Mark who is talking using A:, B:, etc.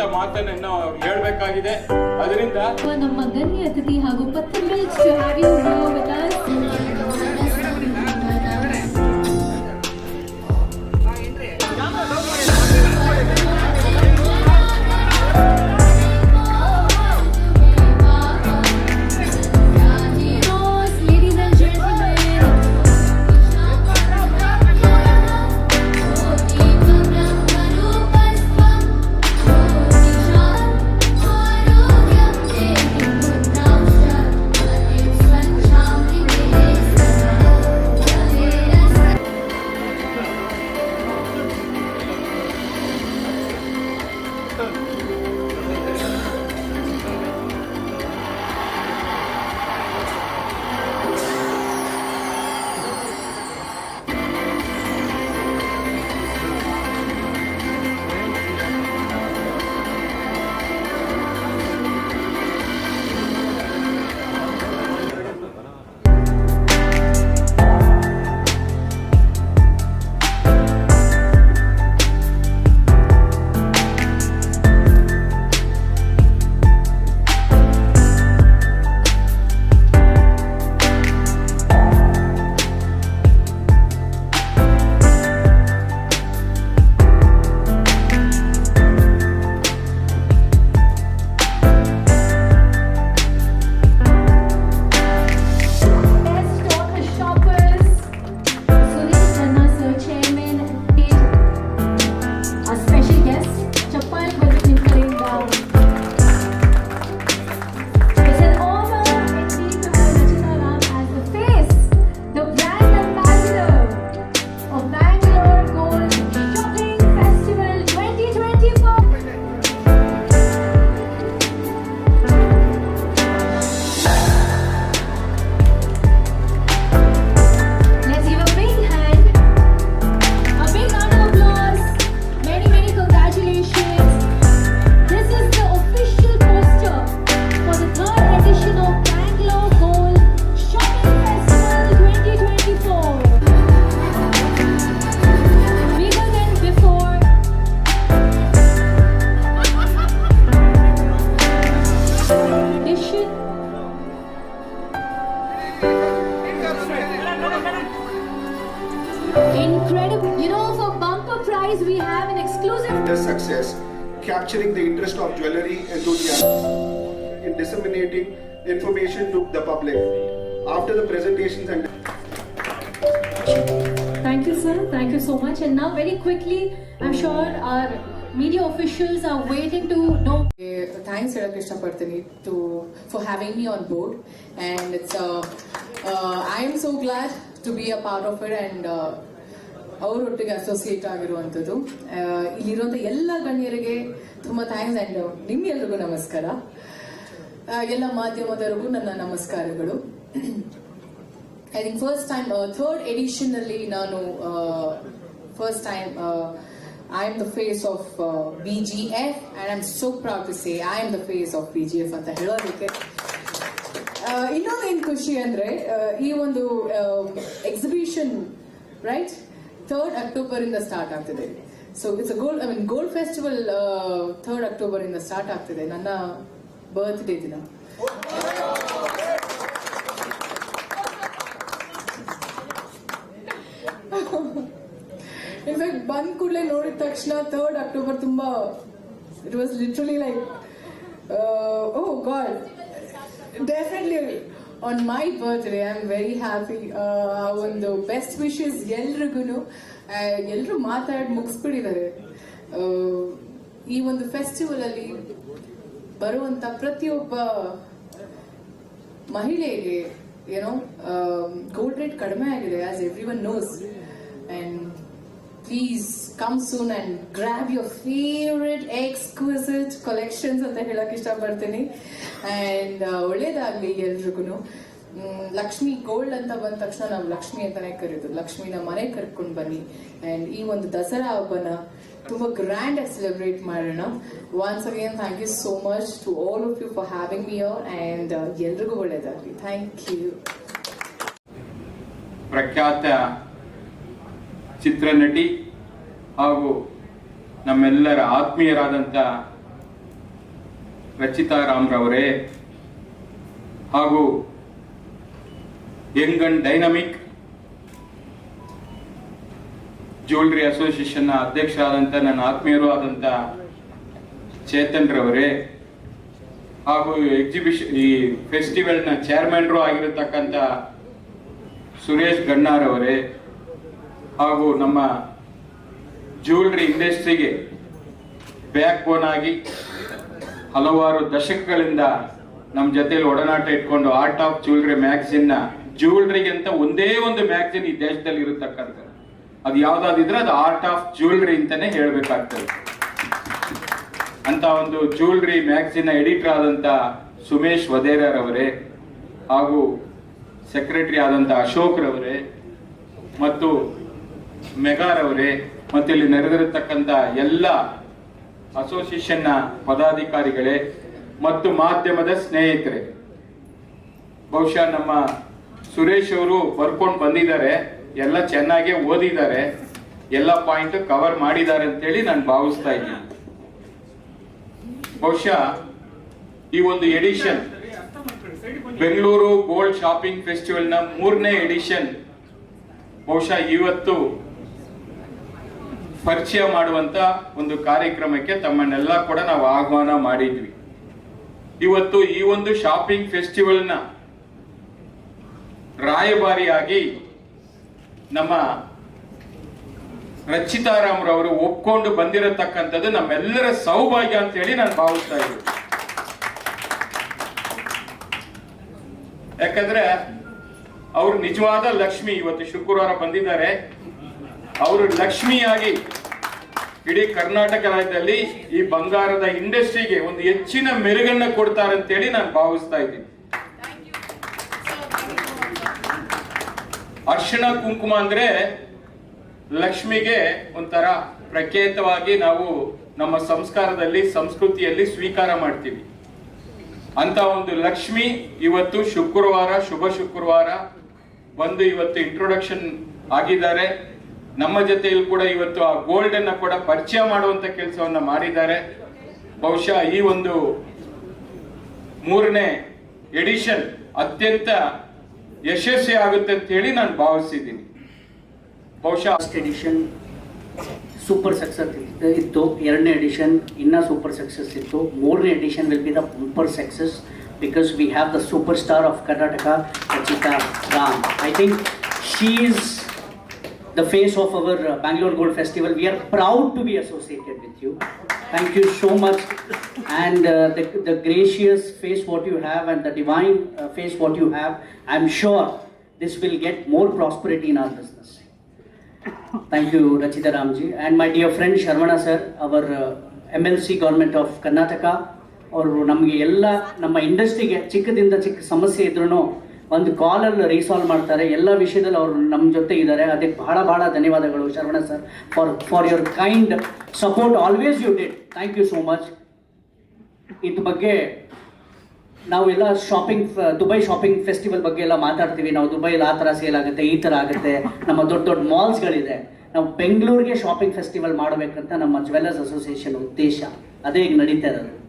A: ಮಾತನ್ನ ಮಾತನ್ನು ಹೇಳಬೇಕಾಗಿದೆ. ಅದರಿಂದ
B: ನಮ್ಮ ಗಣ್ಯ ಅತಿಥಿ ಹಾಗೂ ಪತ್ರಗಳು
C: success, capturing the interest of jewelry enthusiasts in disseminating information to the public. After the presentations and
B: Thank you, sir. Thank you so much. And now, very quickly, I'm sure our media officials are waiting to know.
D: Thanks, Radha Krishna to for having me on board. And it's uh, uh, I'm so glad to be a part of it and. Uh, ಅವರೊಟ್ಟಿಗೆ associate ಆಗಿರುವಂಥದ್ದು. ಇಲ್ಲಿರುವಂಥ ಎಲ್ಲ ಗಣ್ಯರಿಗೆ ತುಂಬ thanks and ನಿಮ್ಗೆಲ್ರಿಗೂ ನಮಸ್ಕಾರ. ಎಲ್ಲ ಮಾಧ್ಯಮದವರಿಗೂ ನನ್ನ ನಮಸ್ಕಾರಗಳು. I think first time third ಎಡಿಷನ್ನಲ್ಲಿ ನಾನು first time I am the face of B G F and so proud to say I am the face of B G F ಅಂತ ಹೇಳೋದಕ್ಕೆ. ಇನ್ನೊಂದು ಏನು ಖುಷಿ ಅಂದ್ರೆ ಈ ಒಂದು ಎಕ್ಸಿಬಿಷನ್ ರೈಟ್ ಥರ್ಡ್ ಅಕ್ಟೋಬರ್ ಇಂದ ಸ್ಟಾರ್ಟ್ ಆಗ್ತಿದೆ. So it's gold I mean gold festival third October ಇಂದ ಸ್ಟಾರ್ಟ್ ಆಗ್ತಿದೆ. ನನ್ನ ಬರ್ತ್ಡೇ ದಿನ. ಇನ್ಫ್ಯಾಕ್ಟ್ ಬಂದ್ ಕೂಡಲೇ ನೋಡಿದ ತಕ್ಷಣ ಥರ್ಡ್ ಅಕ್ಟೋಬರ್ ತುಂಬಾ it was literally like oh God definitely on my birthday I am very happy ಆ ಒಂದು ಬೆಸ್ಟ್ ವಿಶಸ್ ಎಲ್ರಿಗೂ ಎಲ್ಲರೂ ಮಾತಾಡಿ ಮುಗಿಸ್ಬಿಟ್ಟಿದ್ದಾರೆ ಈ ಒಂದು ಫೆಸ್ಟಿವಲ್ ಅಲ್ಲಿ ಬರುವಂತ ಪ್ರತಿಯೊಬ್ಬ ಮಹಿಳೆಗೆ ಏನೋ ಗೋಲ್ಡ್ ರೇಟ್ ಕಡಿಮೆ ಆಗಿದೆ as everyone knows and please come soon and grab your favourite exquisite collections ಅಂತ ಹೇಳಕ್ ಇಷ್ಟಪಡ್ತೀನಿ. ಅಂಡ್ ಒಳ್ಳೇದಾಗ್ಲಿ ಎಲ್ರಿಗೂ ಲಕ್ಷ್ಮಿ ಗೋಲ್ಡ್ ಅಂತ ಬಂದ ತಕ್ಷಣ ನಾವು ಲಕ್ಷ್ಮಿ ಅಂತಾನೆ ಕರೀದು. ಲಕ್ಷ್ಮಿನ ಮನೆ ಕರ್ಕೊಂಡು ಬನ್ನಿ. ಅಂಡ್ ಈ ಒಂದು ದಸರಾ ಹಬ್ಬನ ತುಂಬಾ ಗ್ರ್ಯಾಂಡ್ ಆಗಿ ಸೆಲೆಬ್ರೇಟ್ ಮಾಡೋಣ. Once again thank you so much to all of you for having me over and ಎಲ್ರಿಗೂ ಒಳ್ಳೇದಾಗ್ಲಿ. ಥ್ಯಾಂಕ್ ಯು
A: ಪ್ರಖ್ಯಾತ ಚಿತ್ರನಟಿ ಹಾಗೂ ನಮ್ಮೆಲ್ಲರ ಆತ್ಮೀಯರಾದಂಥ ರಚಿತಾ ರಾಮ್ರವರೇ ಹಾಗೂ ಯಂಗ್ ಅಂಡ್ ಡೈನಮಿಕ್ ಜ್ಯುವೆಲ್ರಿ ಅಸೋಸಿಯೇಷನ್ನ ಅಧ್ಯಕ್ಷರಾದಂಥ ನನ್ನ ಆತ್ಮೀಯರು ಆದಂಥ ಚೇತನ್ ರವರೇ ಹಾಗೂ ಎಕ್ಸಿಬಿಷನ್ ಈ ಫೆಸ್ಟಿವಲ್ನ ಚೇರ್ಮನ್ರು ಆಗಿರತಕ್ಕಂಥ ಸುರೇಶ್ ಗಣ್ಣಾರವರೇ ಹಾಗೂ ನಮ್ಮ ಜ್ಯುವೆಲ್ರಿ ಇಂಡಸ್ಟ್ರಿಗೆ ಬ್ಯಾಕ್ ಬೋನ್ ಆಗಿ ಹಲವಾರು ದಶಕಗಳಿಂದ ನಮ್ಮ ಜೊತೆಯಲ್ಲಿ ಒಡನಾಟ ಇಟ್ಕೊಂಡು ಆರ್ಟ್ ಆಫ್ ಜ್ಯುವೆಲ್ರಿ ಮ್ಯಾಗ್ಝಿನ್ನ ಜ್ಯುವೆಲ್ರಿಗಿಂತ ಒಂದೇ ಒಂದು ಮ್ಯಾಗ್ಝಿನ್ ಈ ದೇಶದಲ್ಲಿ ಇರತಕ್ಕಂಥ ಅದು ಯಾವ್ದಾದಿದ್ರೆ ಅದು ಆರ್ಟ್ ಆಫ್ ಜ್ಯುವೆಲ್ರಿ ಅಂತಾನೆ ಹೇಳಬೇಕಾಗ್ತದೆ. ಅಂತ ಒಂದು ಜ್ಯುವೆಲ್ರಿ ಮ್ಯಾಗಝಿನ್ ಎಡಿಟರ್ ಆದಂತ ಸುಮೇಶ್ ವದೇರರ್ ಅವರೇ ಹಾಗೂ ಸೆಕ್ರೆಟರಿ ಆದಂತ ಅಶೋಕ್ ರವರೇ ಮತ್ತು ಮೆಗಾರ್ ಅವರೇ, ಮತ್ತೆ ಇಲ್ಲಿ ನೆರೆದಿರತಕ್ಕಂತ ಎಲ್ಲ ಅಸೋಸಿಯೇಷನ್ನ ಪದಾಧಿಕಾರಿಗಳೇ ಮತ್ತು ಮಾಧ್ಯಮದ ಸ್ನೇಹಿತರೆ. ಬಹುಶಃ ನಮ್ಮ ಸುರೇಶ್ ಅವರು ಬರ್ಕೊಂಡು ಬಂದಿದ್ದಾರೆ, ಎಲ್ಲ ಚೆನ್ನಾಗಿ ಓದಿದ್ದಾರೆ, ಎಲ್ಲ ಪಾಯಿಂಟ್ ಕವರ್ ಮಾಡಿದ್ದಾರೆ ಅಂತೇಳಿ ನಾನು ಭಾವಿಸ್ತಾ ಇದ್ದೀನಿ. ಬಹುಶಃ ಈ ಒಂದು ಎಡಿಷನ್ ಬೆಂಗಳೂರು ಗೋಲ್ಡ್ ಶಾಪಿಂಗ್ ಫೆಸ್ಟಿವಲ್ನ ಮೂರನೇ ಎಡಿಷನ್ ಬಹುಶಃ ಇವತ್ತು ಪರಿಚಯ ಮಾಡುವಂತ ಒಂದು ಕಾರ್ಯಕ್ರಮಕ್ಕೆ ತಮ್ಮನ್ನೆಲ್ಲ ಕೂಡ ನಾವು ಆಹ್ವಾನ ಮಾಡಿದ್ವಿ. ಇವತ್ತು ಈ ಒಂದು ಶಾಪಿಂಗ್ ಫೆಸ್ಟಿವಲ್ನ ರಾಯಭಾರಿಯಾಗಿ ನಮ್ಮ ರಚಿತಾರಾಮ್ರವರು ಒಪ್ಕೊಂಡು ಬಂದಿರತಕ್ಕಂಥದ್ದು ನಮ್ಮೆಲ್ಲರ ಸೌಭಾಗ್ಯ ಅಂತ ಹೇಳಿ ನಾನು ಭಾವಿಸ್ತಾ ಇದ್ದೀನಿ. ಯಾಕಂದ್ರೆ ಅವ್ರು ನಿಜವಾದ ಲಕ್ಷ್ಮಿ ಇವತ್ತು ಶುಕ್ರವಾರ ಬಂದಿದ್ದಾರೆ. ಅವರು ಲಕ್ಷ್ಮಿಯಾಗಿ ಇಡೀ ಕರ್ನಾಟಕ ರಾಜ್ಯದಲ್ಲಿ ಈ ಬಂಗಾರದ ಇಂಡಸ್ಟ್ರಿಗೆ ಒಂದು ಹೆಚ್ಚಿನ ಮೆರುಗನ್ನ ಕೊಡ್ತಾರೆ ಅಂತೇಳಿ ನಾನು ಭಾವಿಸ್ತಾ ಇದ್ದೀನಿ. ಅರ್ಶಿಣ ಕುಂಕುಮ ಅಂದ್ರೆ ಲಕ್ಷ್ಮಿಗೆ ಒಂಥರ ಪ್ರಖ್ಯಾತವಾಗಿ ನಾವು ನಮ್ಮ ಸಂಸ್ಕಾರದಲ್ಲಿ, ಸಂಸ್ಕೃತಿಯಲ್ಲಿ ಸ್ವೀಕಾರ ಮಾಡ್ತೀವಿ. ಅಂತ ಒಂದು ಲಕ್ಷ್ಮಿ ಇವತ್ತು ಶುಕ್ರವಾರ, ಶುಭ ಶುಕ್ರವಾರ ಬಂದು ಇವತ್ತು ಇಂಟ್ರೊಡಕ್ಷನ್ ಆಗಿದ್ದಾರೆ. ನಮ್ಮ ಜೊತೆಯಲ್ಲಿ ಕೂಡ ಇವತ್ತು ಆ ಗೋಲ್ಡ್ ಅನ್ನ ಕೂಡ ಪರಿಚಯ ಮಾಡುವಂತ ಕೆಲಸವನ್ನ ಮಾಡಿದ್ದಾರೆ. ಬಹುಶಃ ಈ ಒಂದು ಮೂರನೇ ಎಡಿಷನ್ ಅತ್ಯಂತ ಯಶಸ್ವಿ ಆಗುತ್ತೆ ಅಂತ ಹೇಳಿ ನಾನು ಭಾವಿಸಿದ್ದೀನಿ. ಬಹುಶಃ
E: ಎಡಿಷನ್ ಸೂಪರ್ ಸಕ್ಸಸ್ ಇತ್ತು. ಎರಡನೇ ಎಡಿಷನ್ ಇನ್ನೂ ಸೂಪರ್ ಸಕ್ಸಸ್ ಇತ್ತು. ಮೂರನೇ edition will be the super success because we have the super star of Karnataka Rachita Ram I think she is the of our uh, Bangalore Gold Festival. We are proud to be associated with you. Thank you so much. and uh, the, the gracious face what you have and the divine uh, face what you have i'm sure this will get more prosperity in our business Thank you, Rachita Ramji. And my dear friend Sharmana sir, our uh, MLC government of Karnataka, ಅವರು ನಮಗೆ ಎಲ್ಲ ನಮ್ಮ ಇಂಡಸ್ಟ್ರಿಗೆ ಚಿಕ್ಕದಿಂದ ಚಿಕ್ಕ ಸಮಸ್ಯೆ ಇದ್ರೂ ಒಂದು ಕಾಲಲ್ಲಿ ರೀಸಾಲ್ವ್ ಮಾಡ್ತಾರೆ. ಎಲ್ಲ ವಿಷಯದಲ್ಲಿ ಅವರು ನಮ್ಮ ಜೊತೆ ಇದ್ದಾರೆ ಅದಕ್ಕೆ ಬಹಳ ಬಹಳ ಧನ್ಯವಾದಗಳು Saravana sir for for your kind support always you did thank you so much ಇದ್ರ ಬಗ್ಗೆ ನಾವೆಲ್ಲ ಶಾಪಿಂಗ್ ದುಬೈ ಶಾಪಿಂಗ್ ಫೆಸ್ಟಿವಲ್ ಬಗ್ಗೆ ಎಲ್ಲ ಮಾತಾಡ್ತೀವಿ. ನಾವು ದುಬೈಲಿ ಆ ಥರ ಸೇಲ್ ಆಗುತ್ತೆ, ಈ ಥರ ಆಗುತ್ತೆ. ನಮ್ಮ ದೊಡ್ಡ ದೊಡ್ಡ ಮಾಲ್ಸ್ಗಳಿದೆ ನಾವು ಬೆಂಗಳೂರಿಗೆ ಶಾಪಿಂಗ್ ಫೆಸ್ಟಿವಲ್ ಮಾಡಬೇಕಂತ ನಮ್ಮ ಜ್ಯುವೆಲ್ಲರ್ಸ್ ಅಸೋಸಿಯೇಷನ್ ಉದ್ದೇಶ. ಅದೇ ಈಗ ನಡೀತಾ ಇರೋದು.